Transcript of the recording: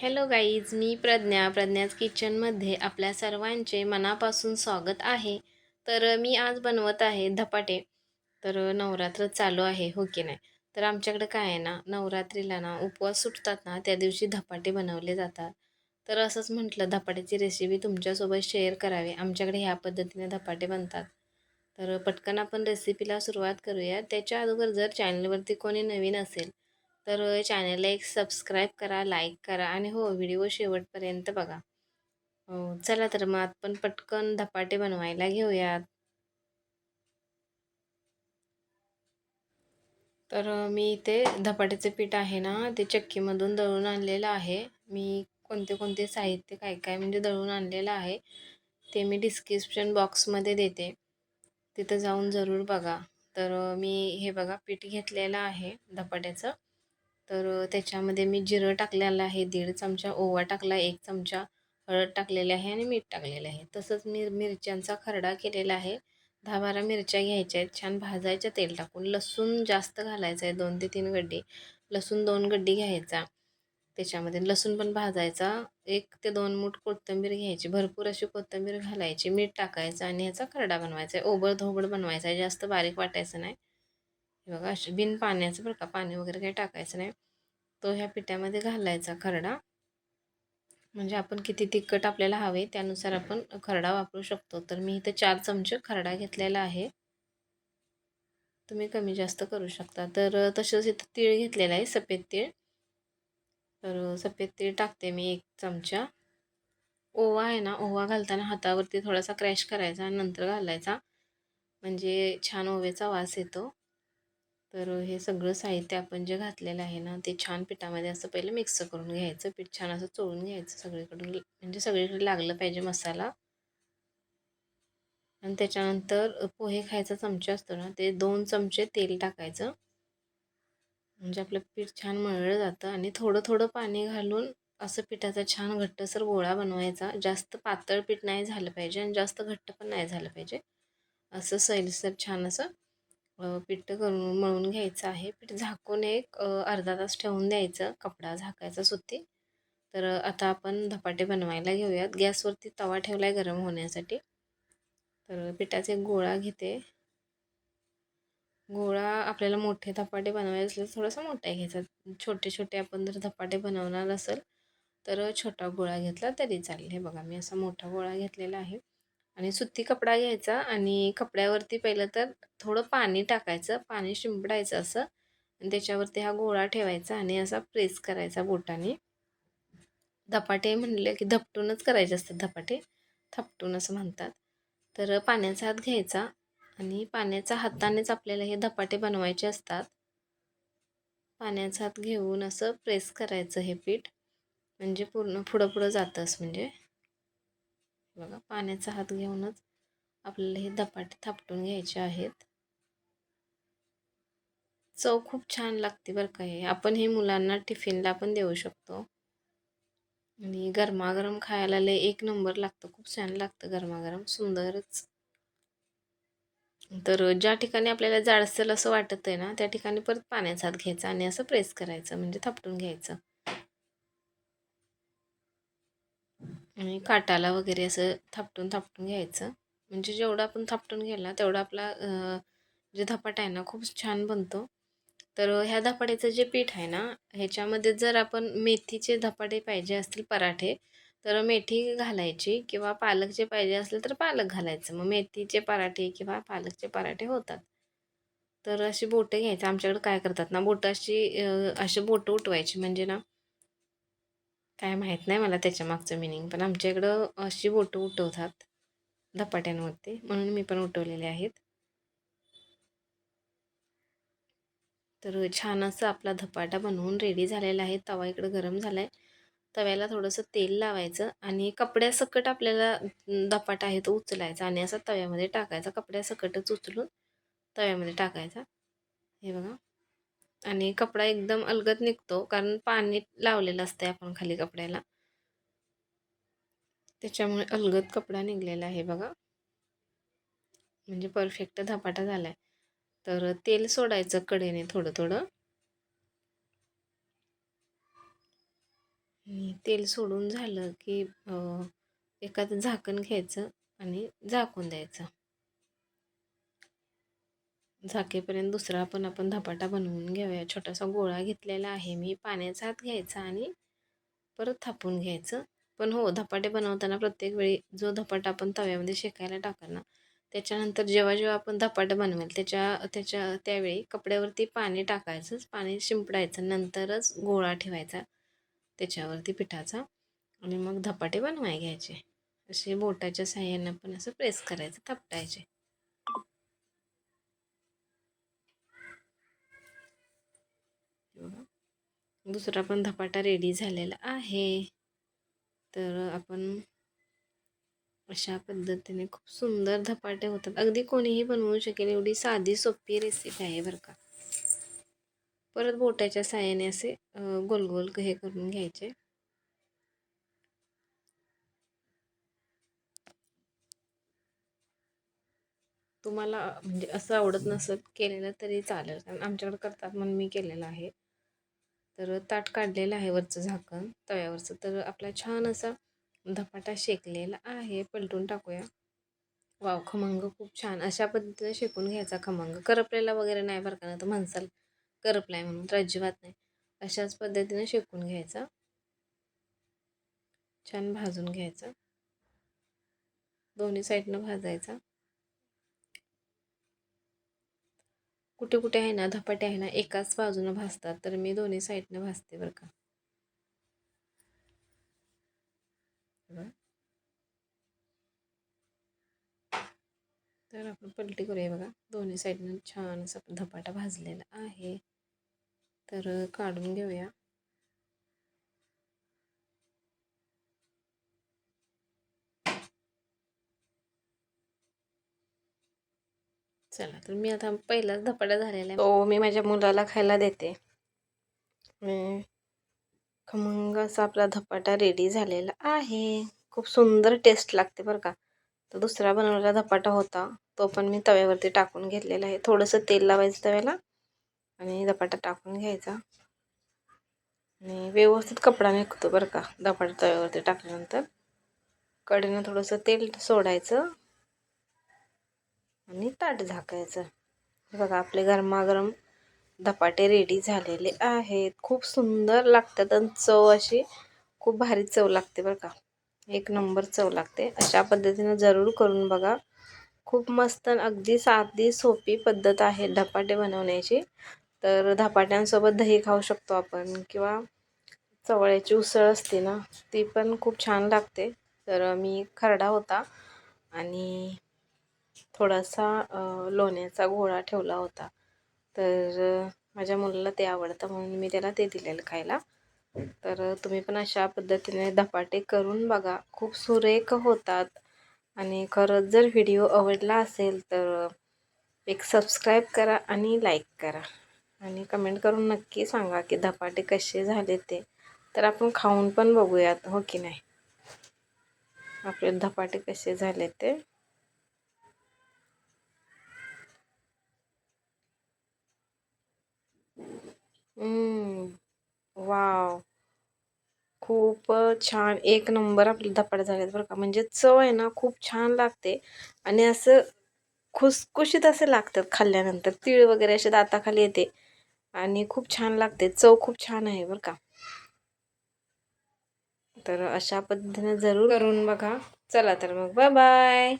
Hello guys मी प्रज्ञा. प्रज्ञाज किचनमध्ये आपल्या सर्वांचे मनापासून स्वागत आहे. तर मी आज बनवत आहे धपाटे. तर नवरात्र चालू आहे हो की नाही? तर आमच्याकडे काय आहे ना नवरात्रीला ना उपवास सुटतात ना त्या दिवशी धपाटे बनवले जातात. तर असंच म्हटलं धपाट्याची रेसिपी तुमच्यासोबत शेअर करावी. आमच्याकडे ह्या पद्धतीने धपाटे बनतात. तर पटकन आपण रेसिपीला सुरुवात करूया. त्याच्या अगोदर जर चॅनलवरती कोणी नवीन असेल तर चॅनलला एक सबस्क्राईब करा लाईक करा आणि हो व्हिडिओ शेवटपर्यंत बघा. हो चला तर मग आपण पटकन धपाटे बनवायला घेऊयात. तर मी इथे धपाट्याचं पीठ आहे ना ते चक्कीमधून दळून आणलेलं आहे. मी कोणते कोणते साहित्य काय काय म्हणजे दळून आणलेलं आहे ते मी डिस्क्रिप्शन बॉक्समध्ये देते. तिथं जाऊन जरूर बघा. तर मी हे बघा पीठ घेतलेलं आहे धपाट्याचं. तर त्याच्यामध्ये मी जिरं टाकलेलं आहे दीड चमचा ओवा टाकला एक चमचा हळद टाकलेली आहे आणि मीठ टाकलेलं आहे. तसंच मी मिरच्यांचा खरडा केलेला आहे. दहा बारा मिरच्या घ्यायच्या आहेत. छान भाजायच्या तेल टाकून. लसूण जास्त घालायचं आहे दोन ते तीन गड्डी. लसूण दोन गड्डी घ्यायचा. त्याच्यामध्ये लसूण पण भाजायचा. एक ते दोन मूठ कोथिंबीर घ्यायची. भरपूर अशी कोथिंबीर घालायची. मीठ टाकायचं आणि ह्याचा खरडा बनवायचा आहे. ओबड धोबड बनवायचा आहे. जास्त बारीक वाटायचं नाही. बघा अशी बिन पाण्याचं बरं का पाणी वगैरे काही टाकायचं नाही. तो ह्या पिठ्यामध्ये घालायचा खरडा. म्हणजे आपण किती तिखट आपल्याला हवे त्यानुसार आपण खरडा वापरू शकतो. तर मी इथं चार चमचे खरडा घेतलेला आहे. तुम्ही कमी जास्त करू शकता. तर तसंच इथं तीळ घेतलेला आहे सफेद तीळ. तर सफेद तीळ टाकते मी एक चमचा. ओवा आहे ना ओवा घालताना हातावरती थोडासा क्रॅश करायचा आणि नंतर घालायचा. म्हणजे छान ओव्याचा वास येतो. तर हे सगळं साहित्य आपण जे घातलेलं आहे ना ते छान पिठामध्ये असं पहिलं मिक्स करून घ्यायचं. पीठ छान असं चोळून घ्यायचं सगळीकडून. म्हणजे सगळीकडे लागलं पाहिजे मसाला. आणि त्याच्यानंतर पोहे खायचा चमचा असतो ना ते दोन चमचे तेल टाकायचं. म्हणजे आपलं पीठ छान मळलं जातं आणि थोडं थोडं पाणी घालून असं पिठाचा छान घट्टसर गोळा बनवायचा. जास्त पातळ पीठ नाही झालं पाहिजे आणि जास्त घट्ट पण नाही झालं पाहिजे. असं सैलसर छान असं पीठ करून मळून घ्यायचं आहे. पीठ झाकून एक अर्धा तास ठेवून द्यायचं. कपडा झाकायचा सुती. तर आता आपण धपाटे बनवायला घेऊयात. गॅसवरती तवा ठेवला आहे गरम होण्यासाठी. तर पिठाचा एक गोळा घेते. गोळा आपल्याला मोठे धपाटे बनवायचे असले थोडासा मोठा घ्यायचा. छोटे छोटे आपण जर धपाटे बनवणार असेल तर छोटा गोळा घेतला तरी चालेल. हे बघा मी असा मोठा गोळा घेतलेला आहे. आणि सुती कपडा घ्यायचा आणि कपड्यावरती पहिलं तर थोडं पाणी टाकायचं पाणी शिंपडायचं असं. आणि त्याच्यावरती हा गोळा ठेवायचा आणि असा प्रेस करायचा बोटाने. धपाटे म्हणले की धपटूनच करायचे असतात धपाटे. थपटून असं म्हणतात. तर पाण्याचा हात घ्यायचा आणि पाण्याच्या हातानेच आपल्याला हे धपाटे बनवायचे असतात. पाण्याचा हात घेऊन असं प्रेस करायचं हे पीठ. म्हणजे पूर्ण पुढं पुढं जातंच म्हणजे. बघा पाण्याचा हात घेऊनच आपल्याला हे धपाटे थापटून घ्यायचे आहेत. चव खूप छान लागते बरं का हे. आपण हे मुलांना टिफिनला पण देऊ शकतो. आणि गरमागरम खायला लय एक नंबर लागतं खूप छान लागतं गरमागरम सुंदरच. तर ज्या ठिकाणी आपल्याला जाडसेल असं वाटत आहे ना त्या ठिकाणी परत पाण्याचा हात घ्यायचा आणि असं प्रेस करायचं म्हणजे थापटून घ्यायचं. आणि काटाला वगैरे असं थापटून थापटून घ्यायचं. म्हणजे जेवढं आपण थापटून घ्यायला तेवढं आपला जे धपाटा आहे ना खूप छान बनतो. तर ह्या धपाट्याचं जे पीठ आहे ना ह्याच्यामध्ये जर आपण मेथीचे धपाटे पाहिजे असतील पराठे तर मेथी घालायची किंवा पालकचे पाहिजे असले तर पालक घालायचं. मग मेथीचे पराठे किंवा पालकचे पराठे होतात. तर अशी बोटं घ्यायचं. आमच्याकडे काय करतात ना बोटं अशी अशी बोटं उठवायची. म्हणजे ना काय माहीत नाही मला त्याच्या मागचं मिनिंग पण आमच्या इकडं अशी बोटं उठवतात धपाट्यांवरती म्हणून मी पण उठवलेले आहेत. तर छान असं आपला धपाटा बनवून रेडी झालेला आहे. तवा इकडं गरम झाला आहे तव्याला थोडंसं तेल लावायचं आणि कपड्यासकट आपल्याला धपाटा आहे तो उचलायचा आणि असा तव्यामध्ये टाकायचा. कपड्यासकटच उचलून तव्यामध्ये टाकायचा. हे बघा. आणि कपडा एकदम अलगत निघतो कारण पाणी लावलेलं असतं आपण खाली कपड्याला. त्याच्यामुळे अलगत कपडा निघलेला आहे बघा. म्हणजे परफेक्ट धपाटा झाला आहे तर तेल सोडायचं कडेने थोडं थोडं. आणि तेल सोडून झालं की एखादं झाकण घ्यायचं आणि झाकून द्यायचं. झाकेपर्यंत दुसरा पण आपण धपाटा बनवून घेऊया. छोटासा गोळा घेतलेला आहे मी. पाण्याचा हात घ्यायचा आणि परत थापून घ्यायचं. पण हो धपाटे बनवताना प्रत्येक वेळी जो धपाटा आपण तव्यामध्ये शेकायला टाकल ना त्याच्यानंतर जेव्हा जेव्हा आपण धपाटा बनवेल त्याच्या त्याच्या त्यावेळी कपड्यावरती पाणी टाकायचंच पाणी शिंपडायचं. नंतरच गोळा ठेवायचा त्याच्यावरती पिठाचा आणि मग धपाटे बनवाय घ्यायचे. असे बोटाच्या साह्यानं पण असं प्रेस करायचं थापटायचे. दुसरा पण धपाटा रेडी झालेला आहे. तर आपण अशा पद्धतीने खूप सुंदर धपाटे होतात. अगदी कोणीही बनवू शकेल एवढी साधी सोपी रेसिपी आहे बरं का. परत बोटाच्या साह्याने असे गोल गोल हे करून घ्यायचे. तुम्हाला म्हणजे असं आवडत नसत केलेलं तरी चालेल. कारण आमच्याकडे करतात म्हणून मी केलेलं आहे. तर ताट काढलेलं आहे वरचं झाकण तव्यावरचं. तर आपला छान असा धपाटा शेकलेला आहे. पलटून टाकूया. वाव खमंग खूप छान. अशा पद्धतीने शेकून घ्यायचा खमंग. करपलेला वगैरे नाही बरं का ना तर म्हणसाल करपलाय म्हणून तर अजिबात नाही. अशाच पद्धतीने शेकून घ्यायचा. छान भाजून घ्यायचा. दोन्ही साईडनं भाजायचा. कुठे कुठे आहे ना धपाटे आहे ना एकाच बाजूनं भाजतात तर मी दोन्ही साईडनं भाजते बरं का. तर आपण पलटी करूया बघा. दोन्ही साईडनं छान असा धपाटा भाजलेला आहे. तर काढून घेऊया. चला तर मी आता पहिलाच धपाटा झालेला आहे. तो मी माझ्या मुलाला खायला देते. खमंग असा आपला धपाटा रेडी झालेला आहे. खूप सुंदर टेस्ट लागते बरं का. तर दुसरा बनवलेला धपाटा होता तो पण मी तव्यावरती टाकून घेतलेला आहे. थोडंसं तेल लावायचं तव्याला आणि धपाटा टाकून घ्यायचा. आणि व्यवस्थित कपडा निघतो बरं का धपाटा तव्यावरती टाकल्यानंतर. कडेनं थोडंसं तेल सोडायचं. आणि ताट झाकायचं. बघा आपले गरमागरम धपाटे रेडी झालेले आहेत. खूप सुंदर लागतात आणि चव अशी खूप भारी चव लागते बरं का. एक नंबर चव लागते. अशा पद्धतीनं जरूर करून बघा. खूप मस्त अगदी साधी सोपी पद्धत आहे धपाटे बनवण्याची. तर धपाट्यांसोबत दही खाऊ शकतो आपण किंवा चवळ्याची उसळ असते ना ती पण खूप छान लागते. तर मी खरडा होता आणि थोडासा लोण्याचा गोळा ठेवला होता. तर माझ्या मुलाला ते आवडतं म्हणून मी त्याला ते दिलेलं खायला. तर तुम्ही पण अशा पद्धतीने धपाटे करून बघा. खूप सुरेख होतात. आणि खरंच जर व्हिडिओ आवडला असेल तर एक सबस्क्राईब करा आणि लाईक करा. आणि कमेंट करून नक्की सांगा की धपाटे कसे झाले ते. तर आपण खाऊन पण बघूयात हो की नाही? आपले धपाटे कसे झाले ते. वाव. खूप छान. एक नंबर आपले धपाटे झालेत बरं का. म्हणजे चव आहे ना खूप छान लागते. आणि असं खुसखुशीत असे लागतात खाल्ल्यानंतर. तीळ वगैरे असे दाताखाली येते. आणि खूप छान लागते. चव खूप छान आहे बरं का. तर अशा पद्धतीने जरूर करून बघा. चला तर मग. Bye bye